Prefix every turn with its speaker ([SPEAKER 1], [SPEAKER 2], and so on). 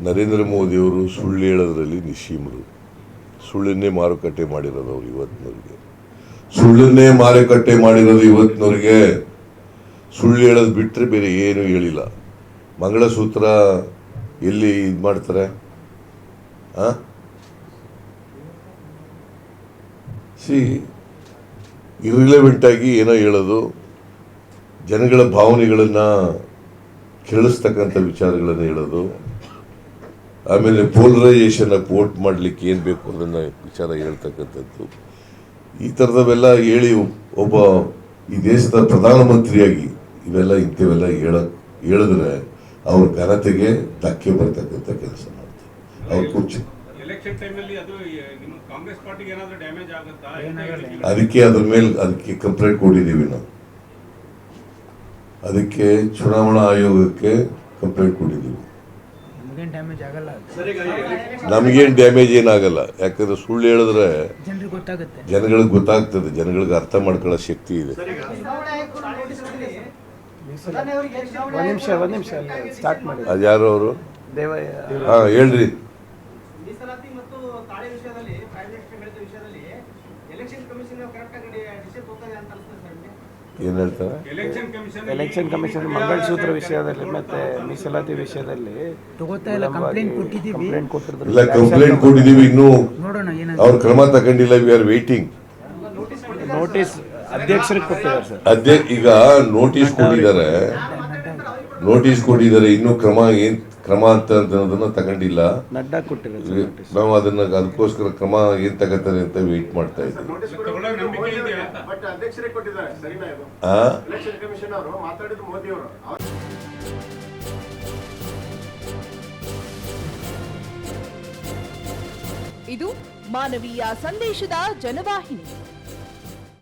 [SPEAKER 1] ನರೇಂದ್ರ ಮೋದಿಯವರು ಸುಳ್ಳು ಹೇಳೋದ್ರಲ್ಲಿ ನಿಶ್ಚೀಮರು ಸುಳ್ಳನ್ನೇ ಮಾರುಕಟ್ಟೆ ಮಾಡಿರೋದು ಅವ್ರು ಇವತ್ತಿನವ್ರಿಗೆ. ಸುಳ್ಳನ್ನೇ ಮಾರುಕಟ್ಟೆ ಮಾಡಿರೋದು ಇವತ್ತಿನವ್ರಿಗೆ. ಸುಳ್ಳು ಹೇಳೋದು ಬಿಟ್ಟರೆ ಬೇರೆ ಏನು ಹೇಳಿಲ್ಲ. ಮಂಗಳಸೂತ್ರ ಎಲ್ಲಿ ಇದು ಮಾಡ್ತಾರೆ? ಆ? ಸಿ ಇರ್ರಿಲೆವೆಂಟ್ ಆಗಿ ಏನೋ ಹೇಳೋದು. ಜನಗಳ ಭಾವನೆಗಳನ್ನು ಕೆರಳಿಸ್ತಕ್ಕಂಥ ವಿಚಾರಗಳನ್ನು ಹೇಳೋದು. ಆಮೇಲೆ ಪೋಲರೈಸೇಷನ್ ವೋಟ್ ಮಾಡಲಿಕ್ಕೆ ಏನು ಬೇಕು ಅದನ್ನು ವಿಚಾರ ಹೇಳ್ತಕ್ಕಂಥದ್ದು. ಈ ಥರದವೆಲ್ಲ ಹೇಳಿ ಒಬ್ಬ ಈ ದೇಶದ ಪ್ರಧಾನಮಂತ್ರಿಯಾಗಿ ಇವೆಲ್ಲ ಇಂಥವೆಲ್ಲ ಹೇಳ ಹೇಳಿದ್ರೆ ಅವ್ರ ಘನತೆಗೆ ಧಕ್ಕೆ ಬರ್ತಕ್ಕಂಥ ಕೆಲಸ ಮಾಡ್ತಾರೆ. ಅವ್ರ ಕುರ್ಚಿ.
[SPEAKER 2] ಎಲೆಕ್ಷನ್ ಟೈಮಲ್ಲಿ ಅದು ನಿಮ್ಮ ಕಾಂಗ್ರೆಸ್ ಪಾರ್ಟಿಗೆ ಏನಾದರೂ ಡ್ಯಾಮೇಜ್ ಆಗುತ್ತಾ?
[SPEAKER 1] ಅದಕ್ಕೆ ಅದ್ರ ಮೇಲೆ ಅದಕ್ಕೆ ಕಂಪ್ಲೇಂಟ್ ಕೊಟ್ಟಿದ್ದೀವಿ ನಾವು. ಅದಕ್ಕೆ ಚುನಾವಣಾ ಆಯೋಗಕ್ಕೆ ಕಂಪ್ಲೇಂಟ್ ಕೊಟ್ಟಿದ್ದೀವಿ.
[SPEAKER 3] ನಮಗೇನು ಡ್ಯಾಮೇಜ್ ಆಗಲ್ಲ
[SPEAKER 1] ನಮಗೇನು ಡ್ಯಾಮೇಜ್ ಏನಾಗಲ್ಲ ಯಾಕಂದ್ರೆ ಸುಳ್ಳು ಹೇಳಿದ್ರೆ
[SPEAKER 3] ಜನರಿಗೆ ಗೊತ್ತಾಗುತ್ತೆ.
[SPEAKER 1] ಜನಗಳಿಗೆ ಗೊತ್ತಾಗ್ತದೆ. ಜನಗಳಿಗೆ ಅರ್ಥ ಮಾಡ್ಕೊಳ್ಳೋ ಶಕ್ತಿ ಇದೆ.
[SPEAKER 4] ಒಂದು ನಿಮಿಷ ಒಂದು ನಿಮಿಷ ಸ್ಟಾರ್ಟ್ ಮಾಡಿ.
[SPEAKER 1] ಅದ್ಯಾರು ಅವರು? ಹಾಂ ಹೇಳ್ರಿ.
[SPEAKER 5] ಮೀಸಲಾತಿ ಮತ್ತು ತಾಳೆ ವಿಷಯದಲ್ಲಿ ಪ್ರೈಮ್ ಮಿನಿಸ್ಟರ್ ಹೇಳಿದ ವಿಷಯದಲ್ಲಿ ಎಲೆಕ್ಷನ್ ಕಮಿಷನ್ ಕರೆಕ್ಟ್
[SPEAKER 1] ಏನು ಹೇಳ್ತಾರೆ?
[SPEAKER 2] Election commission
[SPEAKER 4] election commission mangalsutra ವಿಷಯದಲ್ಲಿ ಮತ್ತೆ ಮೀಸಲಾತಿ ವಿಷಯದಲ್ಲಿ
[SPEAKER 3] ಕಂಪ್ಲೇಂಟ್ ಕೊಟ್ಟಿದ್ದೀವಿ.
[SPEAKER 4] ಕಂಪ್ಲೇಂಟ್ ಕೊಟ್ಟಿದ್ರು
[SPEAKER 1] ಇಲ್ಲ ಕಂಪ್ಲೇಂಟ್ ಕೊಟ್ಟಿದ್ದೀವಿ ಇನ್ನೂ. ಅವ್ರು ಕ್ರಮ ತಗೊಂಡಿಲ್ಲ ವಿ ಆರ್ ವೇಟಿಂಗ್
[SPEAKER 4] ನೋಟಿಸ್ ಅಧ್ಯಕ್ಷರಿಗೆ ಕೊಟ್ಟಿದ್ದಾರೆ ಸರ್.
[SPEAKER 1] ಅಧ್ಯಕ್ಷ ಈಗ ನೋಟಿಸ್ ಕೊಟ್ಟಿದ್ದಾರೆ. ನೋಟಿಸ್ ಕೊಟ್ಟಿದ್ದಾರೆ ಇನ್ನೂ ಕ್ರಮ ಏನ್ ಕ್ರಮ ಅಂತ ಅನ್ನೋದನ್ನ ತಗೊಂಡಿಲ್ಲ.
[SPEAKER 4] ನಡ್ಡಾ ಕೊಟ್ಟಿದ್ದಾರೆ ಸರ್ ನೋಟಿಸ್.
[SPEAKER 1] ನಾವು ಅದನ್ನ ಅದಕ್ಕೋಸ್ಕರ ಕ್ರಮ ಏನ್ ತಗೋತಾರೆ ಅಂತ ವೇಟ್ ಮಾಡ್ತಾ ಇದ್ದೀವಿ.
[SPEAKER 2] ತಗೊಳ್ಳೋ ನಂಬಿಕೆ ಇದೆಯಾ?
[SPEAKER 6] ಬಟ್ ಅಧ್ಯಕ್ಷರೇ ಕೊಟ್ಟಿದ್ದಾರೆ ಸರಿನಾ ಇದು?
[SPEAKER 1] ಆ?
[SPEAKER 6] ಎಲೆಕ್ಷನ್ ಕಮಿಷನ್ ಅವರು ಮಾತಾಡಿದ್ರು ಮೋದಿ ಅವರು
[SPEAKER 7] ಇದು ಮಾನವೀಯ ಸಂದೇಶದ ಜನವಾಹಿನಿ.